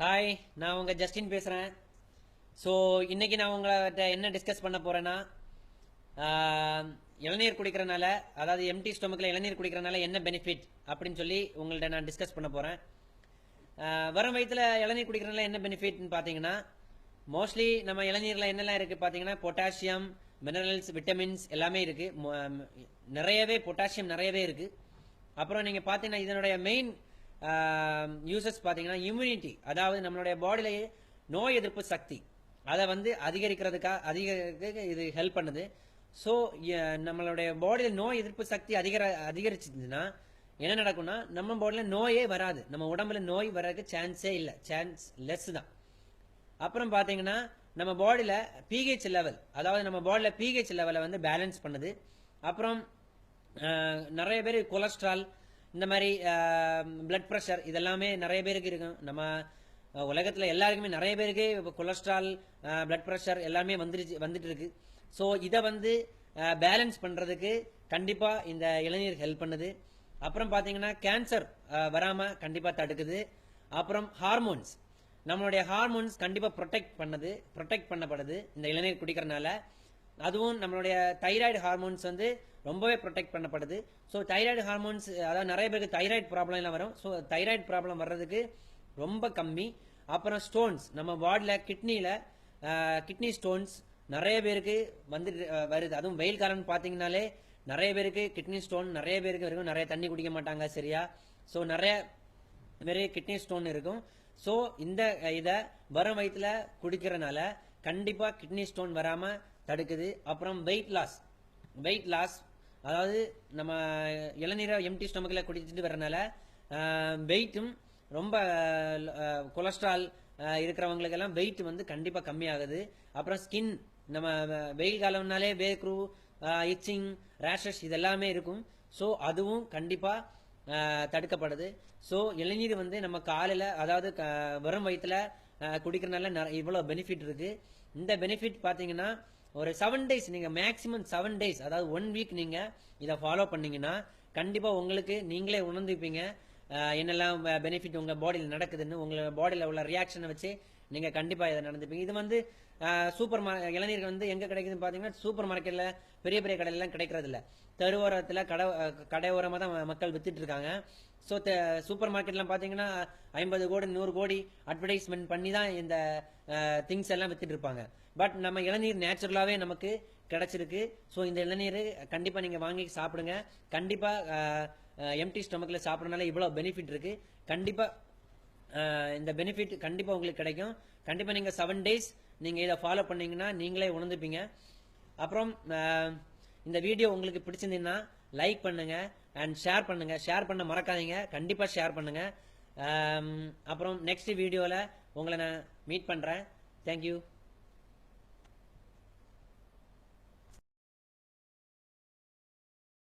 Hi நான் உங்கள் Justin பேசுகிறேன் ஸோ இன்றைக்கி நான் உங்கள்கிட்ட என்ன டிஸ்கஸ் பண்ண போகிறேன்னா இளநீர் குடிக்கிறனால அதாவது எம்டி ஸ்டொமக்கில் இளநீர் குடிக்கிறனால என்ன பெனிஃபிட் அப்படின்னு சொல்லி உங்கள்கிட்ட நான் டிஸ்கஸ் பண்ண போகிறேன் வரும் வயிற்றுல இளநீர் குடிக்கிறனால என்ன பெனிஃபிட்னு பார்த்தீங்கன்னா மோஸ்ட்லி நம்ம இளநீரில் என்னெல்லாம் இருக்குது பார்த்தீங்கன்னா பொட்டாசியம் மினரல்ஸ் விட்டமின்ஸ் எல்லாமே இருக்குது மொ- நிறையவே பொட்டாசியம் நிறையவே இருக்குது அப்புறம் நீங்கள் பார்த்தீங்கன்னா இதனுடைய மெயின் யூசஸ் பார்த்தீங்கன்னா இம்யூனிட்டி அதாவது நம்மளுடைய பாடியிலேயே நோய் எதிர்ப்பு சக்தி. அதை வந்து அதிகரிக்கிறதுக்காக அதிகரிக்க இது ஹெல்ப் பண்ணுது. ஸோ நம்மளுடைய பாடியில் நோய் எதிர்ப்பு சக்தி அதிகர அதிகரிச்சிருந்துன்னா என்ன நடக்கும்னா நம்ம பாடியில் நோயே வராது. நம்ம உடம்புல நோய் வர்றதுக்கு சான்ஸே இல்லை. சான்ஸ் லெஸ் தான். அப்புறம் பார்த்தீங்கன்னா நம்ம பாடியில் பிஹெச் லெவல் அதாவது நம்ம பாடியில் பிஹெச் லெவலை வந்து பேலன்ஸ் பண்ணுது. அப்புறம் நிறைய பேர் கொலஸ்ட்ரால் இந்த மாதிரி பிளட் ப்ரெஷர் இதெல்லாமே நிறைய பேருக்கு இருக்கும். நம்ம உலகத்தில் எல்லாருக்குமே நிறைய பேருக்கு இப்போ கொலஸ்ட்ரால் பிளட் ப்ரெஷர் எல்லாமே வந்துருச்சு வந்துட்டு இருக்கு ஸோ இதை வந்து பேலன்ஸ் பண்ணுறதுக்கு கண்டிப்பாக இந்த இளநீர் ஹெல்ப் பண்ணுது. அப்புறம் பார்த்தீங்கன்னா கேன்சர் வராமல் கண்டிப்பாக தடுக்குது. அப்புறம் ஹார்மோன்ஸ் நம்மளுடைய ஹார்மோன்ஸ் கண்டிப்பாக ப்ரொடெக்ட் பண்ணுது ப்ரொடெக்ட் பண்ணப்படுது இந்த இளநீர் குடிக்கிறனால. அதுவும் நம்மளுடைய தைராய்டு ஹார்மோன்ஸ் வந்து ரொம்பவே ப்ரொடெக்ட் பண்ணப்படுது. ஸோ தைராய்டு ஹார்மோன்ஸ் அதாவது நிறைய பேருக்கு தைராய்டு ப்ராப்ளம்லாம் வரும். ஸோ தைராய்டு ப்ராப்ளம் வர்றதுக்கு ரொம்ப கம்மி. அப்புறம் ஸ்டோன்ஸ் நம்ம பாடியில் கிட்னியில் கிட்னி ஸ்டோன்ஸ் நிறைய பேருக்கு வந்துட்டு வருது. அதுவும் வெயில் காலம்னு பார்த்தீங்கனாலே நிறைய பேருக்கு கிட்னி ஸ்டோன் நிறைய பேருக்கு இருக்கும் நிறைய தண்ணி குடிக்க மாட்டாங்க சரியா? ஸோ நிறைய நிறைய கிட்னி ஸ்டோன் இருக்கும். ஸோ இந்த இதை வரும் வயிற்றுல குடிக்கிறனால கண்டிப்பாக கிட்னி ஸ்டோன் வராமல் தடுக்குது. அப்புறம் வெயிட் லாஸ் வெயிட் லாஸ் அதாவது நம்ம இளநீரை எம்டி ஸ்டொமக்கில் குடிச்சிட்டு வரனால வெயிட்டும் ரொம்ப கொலஸ்ட்ரால் இருக்கிறவங்களுக்கெல்லாம் வெயிட் வந்து கண்டிப்பாக கம்மியாகுது. அப்புறம் ஸ்கின் நம்ம வெயில் காலம்னாலே வேக்ரூ இச்சிங் ரேஷஸ் இதெல்லாமே இருக்கும். ஸோ அதுவும் கண்டிப்பாக தடுக்கப்படுது. ஸோ இளநீர் வந்து நம்ம காலையில் அதாவது க- வெறும் வயிற்றில் குடிக்கிறனால நிறைய இவ்வளோ பெனிஃபிட் இருக்குது இந்த பெனிஃபிட் பார்த்தீங்கன்னா ஒரு செவன் டேஸ் நீங்கள் மேக்ஸிமம் செவன் டேஸ் அதாவது ஒன் வீக் நீங்கள் இதை ஃபாலோ பண்ணீங்கன்னா கண்டிப்பாக உங்களுக்கு நீங்களே உணர்ந்துப்பீங்க. என்னெல்லாம் பெனிஃபிட் உங்கள் பாடியில் நடக்குதுன்னு உங்கள் பாடியில் உள்ள ரியாக்ஷனை வச்சு நீங்கள் கண்டிப்பாக இதை நடந்துப்பீங்க. இது வந்து சூப்பர் மா இளநீர்கள் வந்து எங்கே கிடைக்குதுன்னு பார்த்தீங்கன்னா சூப்பர் மார்க்கெட்டில் பெரிய பெரிய கடையிலலாம் கிடைக்கிறது இல்ல தெருவோரத்தில் கடை கடையோரமாக தான் மக்கள் வித்துட்டு இருக்காங்க ஸோ சூப்பர் மார்க்கெட்லாம் பார்த்தீங்கன்னா ஐம்பது கோடி நூறு கோடி அட்வர்டைஸ்மெண்ட் பண்ணி தான் இந்த திங்ஸ் எல்லாம் வித்துட்டு இருப்பாங்க பட் நம்ம இளநீர் நேச்சுரலாகவே நமக்கு கிடைச்சிருக்கு. ஸோ இந்த இளநீர் கண்டிப்பாக நீங்கள் வாங்கி சாப்பிடுங்க. கண்டிப்பாக எம்டி ஸ்டொமக்கில் சாப்பிட்றதுனால இவ்வளோ பெனிஃபிட் இருக்கு. கண்டிப்பாக இந்த பெனிஃபிட் கண்டிப்பாக உங்களுக்கு கிடைக்கும். கண்டிப்பாக நீங்கள் செவன் டேஸ் நீங்கள் இதை ஃபாலோ பண்ணீங்கன்னா நீங்களே உணர்ந்துப்பீங்க. அப்புறம் இந்த வீடியோ உங்களுக்கு பிடிச்சிருந்தீங்கன்னா லைக் பண்ணுங்க அண்ட் ஷேர் பண்ணுங்க. ஷேர் பண்ண மறக்காதீங்க. கண்டிப்பாக ஷேர் பண்ணுங்க. அப்புறம் நெக்ஸ்ட் வீடியோவில் உங்களை நான் மீட் பண்ணுறேன் தேங்க்யூ